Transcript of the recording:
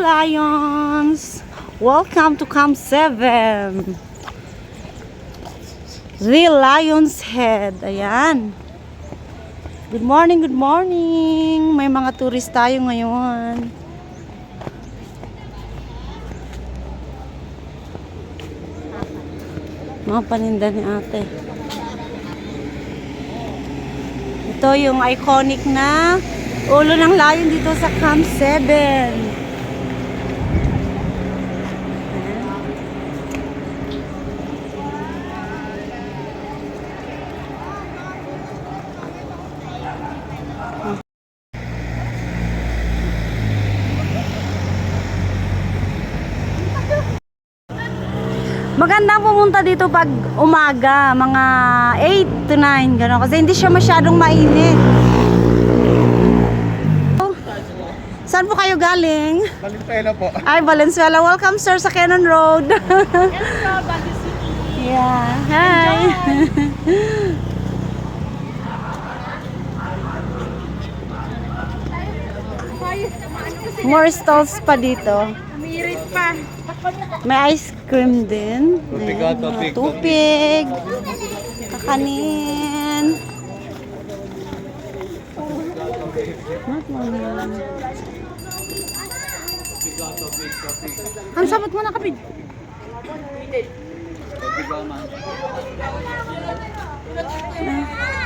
Lions! Welcome to Camp 7. The Lion's Head. Ayan. Good morning, good morning. May mga tourist tayo ngayon. Mga paninda ni ate. Ito yung iconic na ulo ng lion dito sa Camp 7. Maganda pumunta dito pag umaga, mga 8 to 9, gano'n. Kasi hindi siya masyadong mainit. Saan po kayo galing? Valenzuela po. Ay, Valenzuela. Welcome, sir, sa Cannon Road. yeah. Hi. More stalls pa dito. Pa. May ice cream din. Tupig, Ayan, tupig, tupig. Kakanin. Not morning. Ang sabot mo na kapit. Ah,